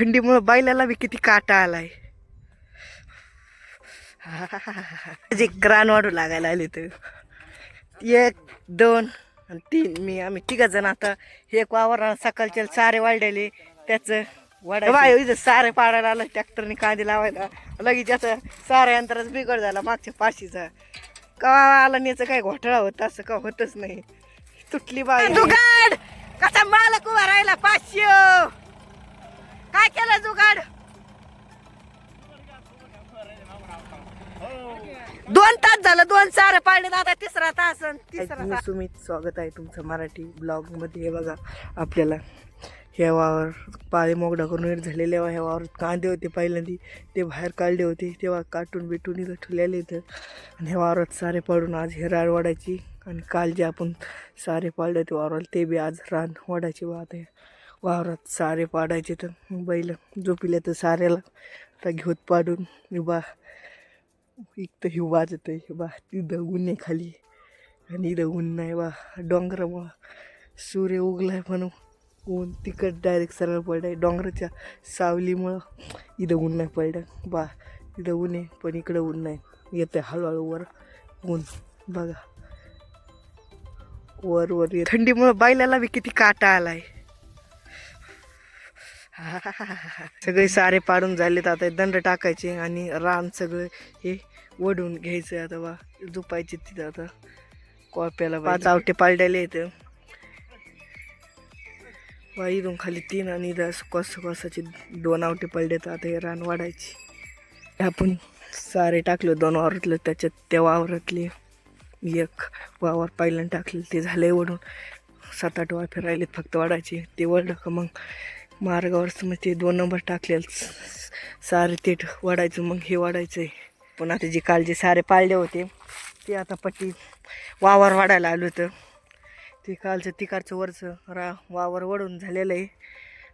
थंडीमुळं बैलाला बी किती काटा आलाय. जे क्रान वाढू लागायला आले तर एक दोन आणि तीन. मी आम्ही तिघा जण आता एक वावरा सकाळच्या सारे वाढलेले. त्याचं वाढा इथं सारे पाडायला आलं ट्रॅक्टरने कांदे लावायला. लगेच त्याचं साऱ्या यंत्राच बिघड झाला मागच्या पाशीचा. का आला याचं काय घोटाळा होत असं का होतच नाही. तुटली बाई जुगाड कसा मालक उभा राहिला पाचशे काय केलं जुगाड दोन तास आता तिसरा तास अन तिसरा तास. सुमित स्वागत आहे तुमचं मराठी ब्लॉगमध्ये. हे बघा आपल्याला ह्या वावर पाळे मोगडा करून नीट झालेले ह्या वावर कांदे होते पहिल्यांदी ते बाहेर काढले होते. तेव्हा काटून बिटून इथं ठेवलेले इथं. आणि ह्या वावरात सारे पाडून आज हे राड वाढायची. आणि काल जे आपण सारे पाडले ते वावराला ते बी आज रान वाढायची वाद आहे. वावरात सारे पाडायचे तर बैल झोपिले तर साऱ्याला. आता घेऊत पाडून उभा एक तर ही वाजत आहे बा तिथं ऊन आहे खाली. आणि इथं ऊन नाही बा डोंगरामुळं. सूर्य उगलाय म्हणून. ऊन तिकट डायरेक्ट सरळ पडलाय. डोंगराच्या सावलीमुळं इथं ऊन नाही पडलं. बा इथं ऊन आहे पण इकडं ऊन नाही. येतं हळूहळू वर ऊन. बघा. वर वर थंडीमुळं बायलाला बी किती काटा आलाय. सगळे सारे पाडून झालेत आता दंड टाकायचे आणि रान सगळं हे ओढून घ्यायचं आता बा झोपायचे तिथं आता. कॉप्याला पाच आवटे पाळलेले आहेत बा इथून खाली तीन आणि इथं कस कसाचे दोन आवटे पडले तर आता हे रान वाढायची. आपण सारे टाकलं दोन वावरातलं त्याच्यात त्या वावरातले एक वावर पहिल्यांदा टाकले ते झाले ओढून. सात आठ वाफे राहिलेत फक्त वाढायचे. ते वळलं का मग मार्गावर मग ते दोन नंबर टाकले सारे ते वाढायचं मग हे वाढायचं आहे पण आता जे काल जे सारे पाळले होते ते आता पट्टी वावर वाढायला आलं होतं. ते कालचं तिकारचं वरचं रा वावर वडून झालेलं आहे.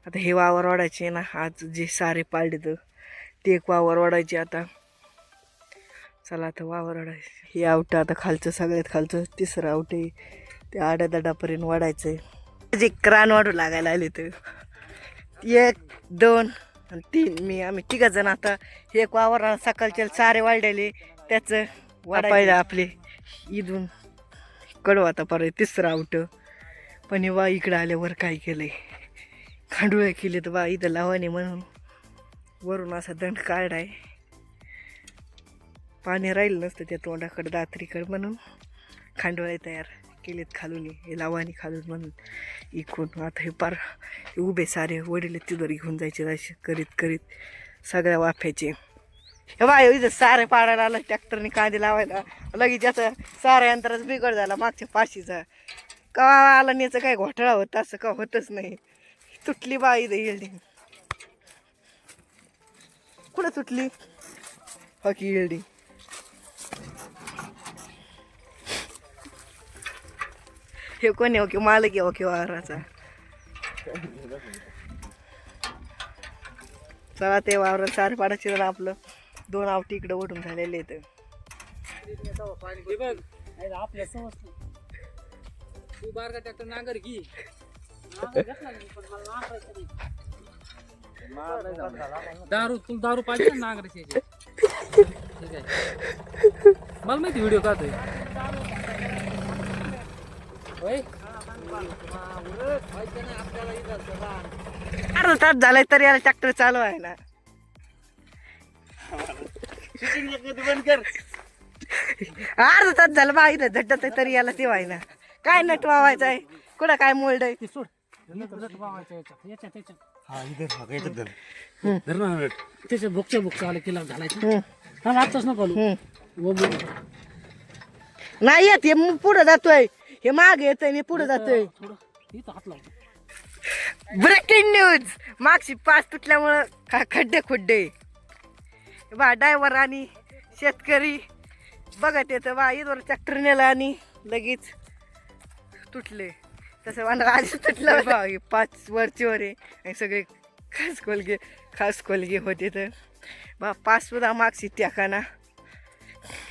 आता हे वावर वाढायचे ना आज जे सारे पाळले तर ते एक वावर वाढायचे आता. चला आता वावर वाढायचं. हे आवटं आता खालचं सगळ्यात खालचं तिसरं आवट आहे. ते आड्यादाडापर्यंत वाढायचं आहे जे क्रान वाढू लागायला आले तर. एक दोन आणि तीन. मी आम्ही तिघ जण आता. एक वावर सकाळच्या सारे वाढलेले. त्याचं वाढायला आपले. इथून कडू आता परत तिसरं आवट पण हे बा इकडं आल्यावर काय केलंय? खांडुळे केले तर बा इथं लावाने म्हणून. वरून असा दंड काढाय. पाणी राहिलं नसतं त्या तोंडाकडं दात्रीकडं म्हणून. खांडोळे तयार. केलेत खालून हे लावानी खालून म्हणून. इकून आता हे पार हे उभे सारे वडील तिथवर घेऊन जायचे असे करीत करीत सगळ्या वाफ्याचे. हे बाय इथं सारे पाडायला आलं ट्रॅक्टरने कांदे लावायला. लगेच याचा सारा यंत्राच बिघड झाला मागच्या पाशीचा. का आला याचं काय घोटाळा होत असं का होतच नाही. तुटली बा इथं बिल्डिंग कुठं तुटली? हो हॉकी बिल्डिंग हे कोणी ओके मालक आहे ओके वावराचा. चला ते वावरात चार पाडायचे जरा आपलं. दोन आवटी इकडे ओढून झालेले आहेत. बघ आपल्या तू बारका ट्रॅक्टर नांगर घे. दारू तुला दारू पाहिजे ना नांगराची? मला माहिती व्हिडिओ का होय अर्धा तास झालाय तरी याला ट्रॅक्टर चालू आहे ना. अर्धा तास झालं बा इथं झड्डत आहे तरी याला ते ना. काय नट वावायचं आहे? कुठं काय मोल्ड आहे? ते सोड. नंतर नट बावायच्या याच्यात याच्यात त्याच्यात हा इधर हा काय धर. धर ना नट. त्याच्या आलं किला घालायचं हा नको बोल. नाही येत हे मग पुढं जातोय. हे माग येतोय मी पुढे जातोय. थोडं इथं हात लावतो ब्रेकिंग न्यूज मागची पाच तुटल्यामुळं का खड्डे खुड्डे. बा ड्रायव्हर आणि शेतकरी. बघत येतं बा इथवर ट्रॅक्टर नेला आणि लगेच तुटले. तसं मला आधी तुटलं बा हे पाच वरची वर. आहे आणि सगळे खास कोलगे खास कोलगे होते तर. बा पाच सुद्धा मागची ना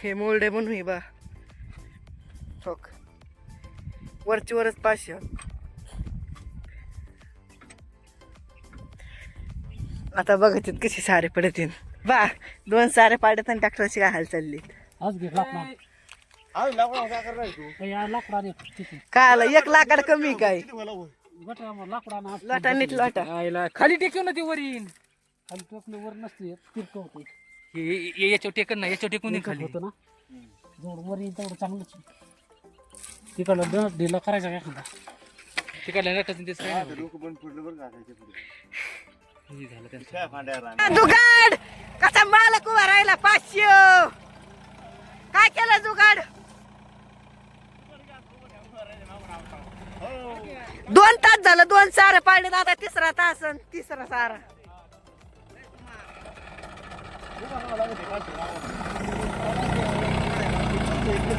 हे मोल्डे म्हणून हे बा. हो वरची वरच पाचशे. आता बघत कशी सारे पडत बा दोन सारे पाडत आणि ट्रॅक्टरची काय हाल चालली. आज घे लाकडा. काय आलं? एक लाकड कमी काय? लाटा नीट लाटा. आईला खाली टेकव ना ते वरीन खाली टेकलं वर नसते तिरकं होतं. याच्यावर टेकन ना याच्यावर टेकून खाली. होतं ना? जेवढं वर येईल तेवढं चांगलंच तिकडला दोन ढिला करायचा काय एखादा? तिकडल्या नटाचं तेच काय डोकं बंद पडलं बरं पुढे. झालं त्यांचं. काय फांड्या रान जुगाड कसा मालक उभा राहिला पाचशे! काय केलं जुगाड दोन तास झालं दोन सारं पाडले आता तिसरा तास अन तिसरा सारा.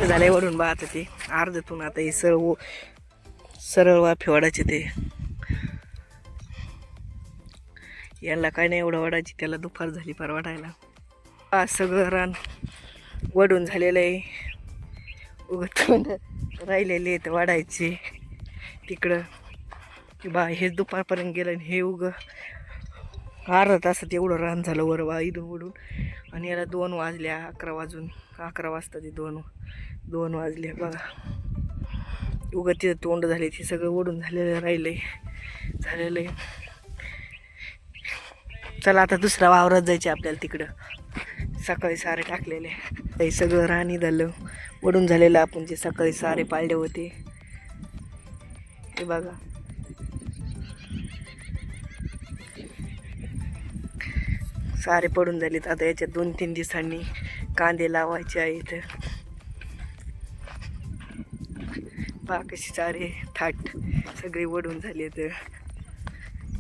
झालंय वरून बा आता ते. अर्धतून आता हे सरळ सरळ वाफे वाढायचे ते. यांना काय नाही एवढं वाढायची त्याला दुपार झाली फार वाढायला आज सगळं रान वडून झालेलं आहे. उगत राहिलेले आहेत वाढायचे. तिकडं की बा हेच दुपारपर्यंत गेलं आणि हे उग अर्धा तासात एवढं रान झालं वर बा इथून उडून आणि याला दोन वाजल्या अकरा वाजून. अकरा वाजता ते दोन दोन वाजले. बघा. उगं तिथं तोंड झाले ते सगळं ओढून झालेलं राहिलंय. झालेलं आहे. चला आता दुसरा वावरात जायचे आपल्याला तिकडं. सकाळी सारे टाकलेले. ते सगळं राणी झालं. वडून झालेलं आपण जे सकाळी सारे पाळले होते. हे बघा. सारे पडून झालेत. आता याच्यात दोन तीन दिवसांनी कांदे लावायचे आहेत. पहा सारे थाट सगळे वडून झालेत.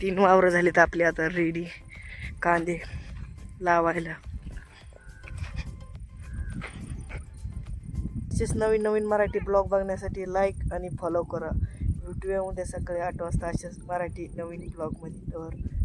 तीन वावरं झालेत आपले आता रेडी कांदे लावायला. तसेच नवीन नवीन मराठी ब्लॉग बघण्यासाठी लाईक आणि फॉलो करा. भेटूया उद्या सकाळी आठ वाजता अशाच मराठी नवीन ब्लॉगमध्ये तर